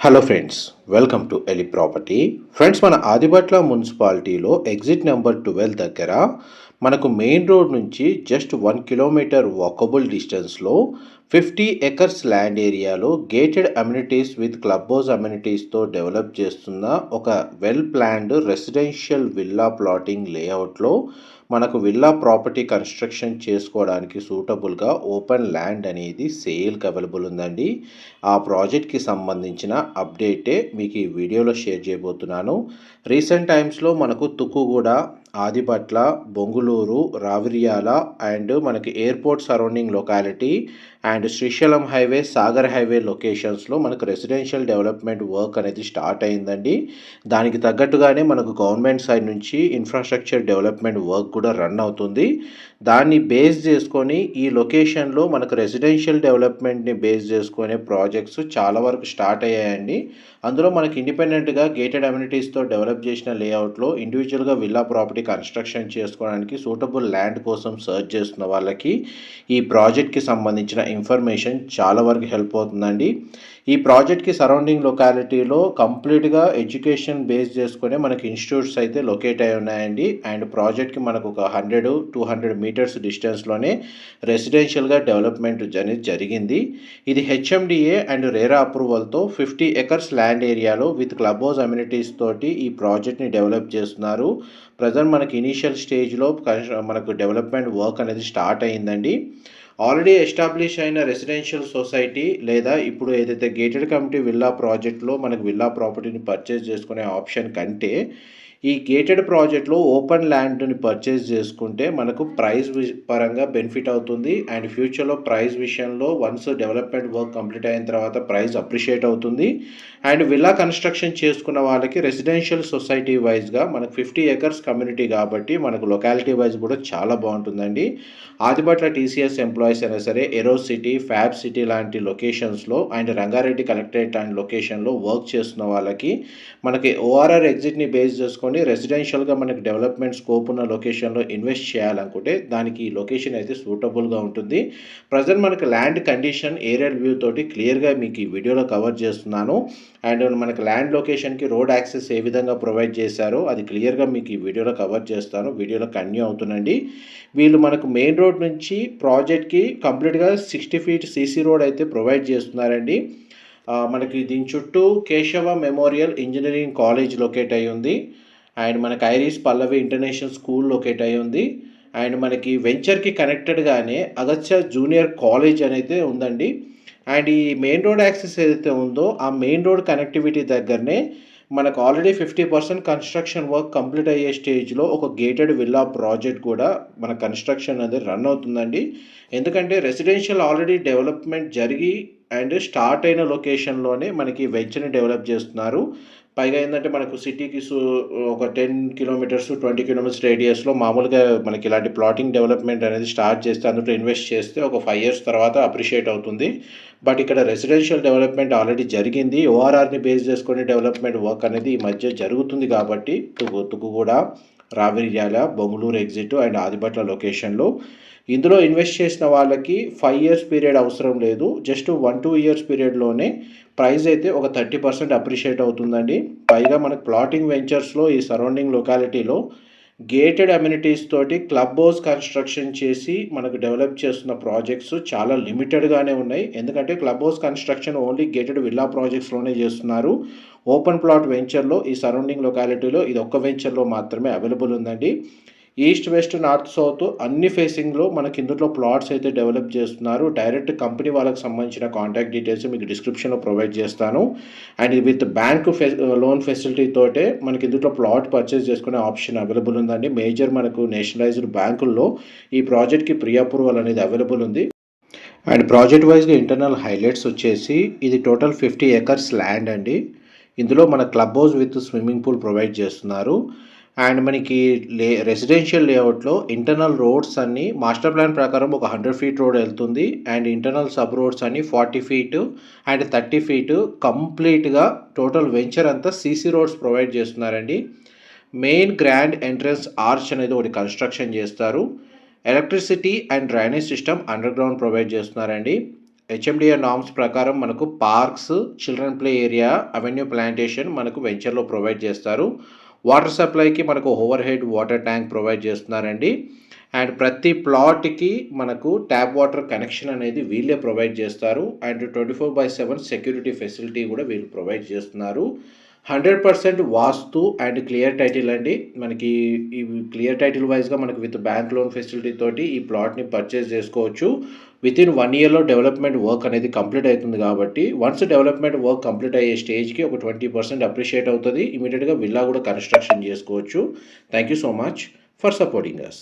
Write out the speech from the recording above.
Hello friends welcome to Eli property friends మన ఆదిబట్ల మున్సిపాలిటీలో exit number twelve దగ్గర మనకు మెయిన్ రోడ్ నుంచి జస్ట్ వన్ కిలోమీటర్ వాకబుల్ డిస్టెన్స్లో ఫిఫ్టీ ఎకర్స్ ల్యాండ్ ఏరియాలో gated amenities with club house అమ్యూనిటీస్తో develop చేస్తున్న ఒక well planned residential villa plotting లేఅవుట్లో మనకు విల్లా ప్రాపర్టీ కన్స్ట్రక్షన్ చేసుకోవడానికి సూటబుల్గా ఓపెన్ ల్యాండ్ అనేది సేల్కి అవైలబుల్ ఉందండి. ఆ ప్రాజెక్ట్కి సంబంధించిన అప్డేటే మీకు ఈ వీడియోలో షేర్ చేయబోతున్నాను. రీసెంట్ టైమ్స్లో మనకు తుక్కుగూడ ఆదిపట్ల బొంగుళూరు రావిరియాల అండ్ మనకి airport surrounding locality and Srisailam highway Sagar highway లొకేషన్స్లో మనకు రెసిడెన్షియల్ డెవలప్మెంట్ వర్క్ అనేది స్టార్ట్ అయిందండి. దానికి తగ్గట్టుగానే మనకు గవర్నమెంట్ సైడ్ నుంచి ఇన్ఫ్రాస్ట్రక్చర్ డెవలప్మెంట్ వర్క్ కూడా రన్ అవుతుంది. దాన్ని బేస్ చేసుకొని ఈ లొకేషన్లో మనకు రెసిడెన్షియల్ డెవలప్మెంట్ని బేస్ చేసుకునే ప్రాజెక్ట్స్ చాలా వరకు స్టార్ట్ అయ్యాయండి. అందులో మనకి ఇండిపెండెంట్గా గేటెడ్ అమ్యూనిటీస్తో డెవలప్ చేసిన లేఅవుట్లో ఇండివిజువల్గా విల్లా ప్రాపర్టీ కన్స్ట్రక్షన్ చేసుకోవడానికి సూటబుల్ ల్యాండ్ కోసం సర్చ్ చేస్తున్న వాళ్ళకి ఈ ప్రాజెక్ట్కి సంబంధించిన ఇన్ఫర్మేషన్ చాలా వరకు హెల్ప్ అవుతుందండి. ఈ ప్రాజెక్ట్కి సరౌండింగ్ లొకాలిటీలో కంప్లీట్గా ఎడ్యుకేషన్ బేస్ చేసుకునే మనకి ఇన్స్టిట్యూట్స్ అయితే లొకేట్ అయి ఉన్నాయండి. అండ్ ప్రాజెక్ట్కి మనకు ఒక హండ్రెడ్ టూ హండ్రెడ్ మీటర్స్ డిస్టెన్స్లోనే రెసిడెన్షియల్గా డెవలప్మెంట్ అనేది జరిగింది. ఇది హెచ్ఎండిఏ అండ్ రేరా అప్రూవల్తో ఫిఫ్టీ ఎకర్స్ ల్యాండ్ ఏరియాలో విత్ క్లబ్ హౌస్ అమ్యూనిటీస్ తోటి ఈ ప్రాజెక్ట్ని డెవలప్ చేస్తున్నారు. ప్రజెంట్ మనకి ఇనీషియల్ స్టేజ్లో మనకు డెవలప్మెంట్ వర్క్ అనేది స్టార్ట్ అయ్యిందండి ఆల్రెడీ ఎస్టాబ్లిష్ అయిన రెసిడెన్షియల్ సొసైటీ లేదా ఇప్పుడు ఏదైతే గేటెడ్ కమిటీ విల్లా ప్రాజెక్ట్లో మనకు విల్లా ప్రాపర్టీని పర్చేజ్ చేసుకునే ఆప్షన్ కంటే ఈ గేటెడ్ ప్రాజెక్ట్లో ఓపెన్ ల్యాండ్ని పర్చేస్ చేసుకుంటే మనకు ప్రైస్ పరంగా బెనిఫిట్ అవుతుంది. అండ్ ఫ్యూచర్లో ప్రైస్ విషయంలో వన్స్ డెవలప్మెంట్ వర్క్ కంప్లీట్ అయిన తర్వాత ప్రైస్ అప్రిషియేట్ అవుతుంది. అండ్ విల్లా కన్స్ట్రక్షన్ చేసుకున్న వాళ్ళకి రెసిడెన్షియల్ సొసైటీ వైజ్గా మనకు ఫిఫ్టీ ఎకర్స్ కమ్యూనిటీ కాబట్టి మనకు లొకాలిటీ వైజ్ కూడా చాలా బాగుంటుందండి. ఆదిబట్ల టీసీఎస్ ఎంప్లాయీస్ అయినా సరే ఎరో సిటీ ఫ్యాబ్ సిటీ లాంటి లొకేషన్స్లో అండ్ రంగారెడ్డి కలెక్టరేట్ అండ్ లొకేషన్లో వర్క్ చేస్తున్న వాళ్ళకి మనకి ఓఆర్ఆర్ ఎగ్జిట్ని బేస్ చేసుకొని రెసిడెన్షియల్గా మనకి డెవలప్మెంట్ స్కోప్ ఉన్న లొకేషన్లో ఇన్వెస్ట్ చేయాలనుకుంటే దానికి ఈ లొకేషన్ అయితే సూటబుల్గా ఉంటుంది. ప్రజెంట్ మనకి ల్యాండ్ కండిషన్ ఏరియల్ వ్యూ తోటి క్లియర్గా మీకు ఈ వీడియోలో కవర్ చేస్తున్నాను. అండ్ మనకి ల్యాండ్ లొకేషన్కి రోడ్ యాక్సెస్ ఏ విధంగా ప్రొవైడ్ చేశారో అది క్లియర్గా మీకు ఈ వీడియోలో కవర్ చేస్తాను. వీడియోలో కన్యూ అవుతుందండి. వీళ్ళు మనకు మెయిన్ రోడ్ నుంచి ప్రాజెక్ట్కి కంప్లీట్గా సిక్స్టీ ఫీట్ సీసీ రోడ్ అయితే ప్రొవైడ్ చేస్తున్నారండి. మనకి దీని చుట్టూ Keshava memorial engineering college locate అయి ఉంది అండ్ మనకి Iris Pallavi international school locate అయి ఉంది. అండ్ మనకి వెంచర్కి కనెక్టెడ్గానే అగత్య జూనియర్ కాలేజ్ అనేది ఉందండి. అండ్ ఈ మెయిన్ రోడ్ యాక్సెస్ ఏదైతే ఉందో ఆ మెయిన్ రోడ్ కనెక్టివిటీ దగ్గరనే మనకు already fifty percent construction work complete అయ్యే స్టేజ్లో ఒక గేటెడ్ విల్లా ప్రాజెక్ట్ కూడా మన కన్స్ట్రక్షన్ అనేది రన్ అవుతుందండి. ఎందుకంటే రెసిడెన్షియల్ ఆల్రెడీ డెవలప్మెంట్ జరిగి అండ్ స్టార్ట్ అయిన లొకేషన్లోనే మనకి వెంచర్ని డెవలప్ చేస్తున్నారు. పైగా ఏంటంటే మనకు సిటీకి ఒక టెన్ కిలోమీటర్స్ ట్వంటీ కిలోమీటర్స్ రేడియస్లో మామూలుగా మనకి ఇలాంటి ప్లాటింగ్ డెవలప్మెంట్ అనేది స్టార్ట్ చేస్తే అందులో ఇన్వెస్ట్ చేస్తే ఒక ఫైవ్ ఇయర్స్ తర్వాత అప్రిషియేట్ అవుతుంది. బట్ ఇక్కడ రెసిడెన్షియల్ డెవలప్మెంట్ ఆల్రెడీ జరిగింది. ఓఆర్ఆర్ని బేస్ చేసుకొని డెవలప్మెంట్ వర్క్ అనేది ఈ మధ్య జరుగుతుంది కాబట్టి తుగు తుగు కూడా రావిర్యాల బొంగళూరు ఎగ్జిట్ అండ్ ఆదిబట్ల లొకేషన్లో ఇందులో ఇన్వెస్ట్ చేసిన వాళ్ళకి ఫైవ్ ఇయర్స్ పీరియడ్ అవసరం లేదు. జస్ట్ వన్ టూ ఇయర్స్ పీరియడ్లోనే ప్రైస్ అయితే ఒక థర్టీ పర్సెంట్ అప్రిషియేట్ అవుతుందండి. పైగా మనకు ప్లాటింగ్ వెంచర్స్లో ఈ సరౌండింగ్ లొకాలిటీలో గేటెడ్ అమ్యూనిటీస్ తోటి క్లబ్ హౌస్ కన్స్ట్రక్షన్ చేసి మనకు డెవలప్ చేస్తున్న ప్రాజెక్ట్స్ చాలా లిమిటెడ్గానే ఉన్నాయి. ఎందుకంటే club house construction only gated villa ప్రాజెక్ట్స్లోనే చేస్తున్నారు. ఓపెన్ ప్లాట్ వెంచర్లో ఈ సరౌండింగ్ లొకాలిటీలో ఇది ఒక్క వెంచర్లో మాత్రమే అవైలబుల్ ఉందండి. ఈస్ట్ వెస్ట్ నార్త్ సౌత్ అన్ని ఫేసింగ్లో మనకి ఇందులో ప్లాట్స్ అయితే డెవలప్ చేస్తున్నారు. డైరెక్ట్ కంపెనీ వాళ్ళకి సంబంధించిన కాంటాక్ట్ డీటెయిల్స్ మీకు డిస్క్రిప్షన్లో ప్రొవైడ్ చేస్తాను. అండ్ విత్ బ్యాంక్ ఫె లోన్ ఫెసిలిటీ తోటే మనకి ఇందులో ప్లాట్ పర్చేస్ చేసుకునే ఆప్షన్ అవైలబుల్ ఉందండి. మేజర్ మనకు నేషనలైజ్డ్ బ్యాంకుల్లో ఈ ప్రాజెక్ట్కి ప్రీ అప్రూవల్ అనేది అవైలబుల్ ఉంది. అండ్ ప్రాజెక్ట్ వైజ్గా ఇంటర్నల్ హైలైట్స్ వచ్చేసి ఇది టోటల్ ఫిఫ్టీ ఎకర్స్ ల్యాండ్ అండి. ఇందులో మన club house with swimming pool provide చేస్తున్నారు. అండ్ మనకి లే రెసిడెన్షియల్ లేఅవుట్లో ఇంటర్నల్ రోడ్స్ అన్ని మాస్టర్ ప్లాన్ ప్రకారం ఒక హండ్రెడ్ ఫీట్ రోడ్ వెళ్తుంది. అండ్ ఇంటర్నల్ సబ్ రోడ్స్ అన్ని forty feet and thirty feet కంప్లీట్గా టోటల్ వెంచర్ అంతా సీసీ రోడ్స్ ప్రొవైడ్ చేస్తున్నారండి. మెయిన్ గ్రాండ్ ఎంట్రన్స్ ఆర్చ్ అనేది ఒకటి కన్స్ట్రక్షన్ చేస్తారు. Electricity and drainage system under ground provide చేస్తున్నారండి హెచ్ఎండిఏ నామ్స్ ప్రకారం మనకు parks children play area avenue plantation మనకు వెంచర్లో ప్రొవైడ్ చేస్తారు. వాటర్ సప్లైకి మనకు over head water tank provide చేస్తున్నారండి. అండ్ ప్రతి ప్లాట్కి మనకు ట్యాప్ వాటర్ కనెక్షన్ అనేది వీళ్ళే ప్రొవైడ్ చేస్తారు. And twenty four by seven security facility కూడా వీళ్ళు ప్రొవైడ్ చేస్తున్నారు. Hundred percent vastu and clear title అండి. మనకి ఈ క్లియర్ టైటిల్ వైజ్గా మనకు విత్ బ్యాంక్ లోన్ ఫెసిలిటీ తోటి ఈ ప్లాట్ని పర్చేస్ చేసుకోవచ్చు. విత్ ఇన్ వన్ ఇయర్లో డెవలప్మెంట్ వర్క్ అనేది కంప్లీట్ అవుతుంది కాబట్టి వన్స్ డెవలప్మెంట్ వర్క్ కంప్లీట్ అయ్యే స్టేజ్కి ఒక ట్వంటీ పర్సెంట్ అప్రిషియేట్ అవుతుంది. ఇమీడియట్గా విల్లా కూడా కన్స్ట్రక్షన్ చేసుకోవచ్చు. Thank you so much for supporting us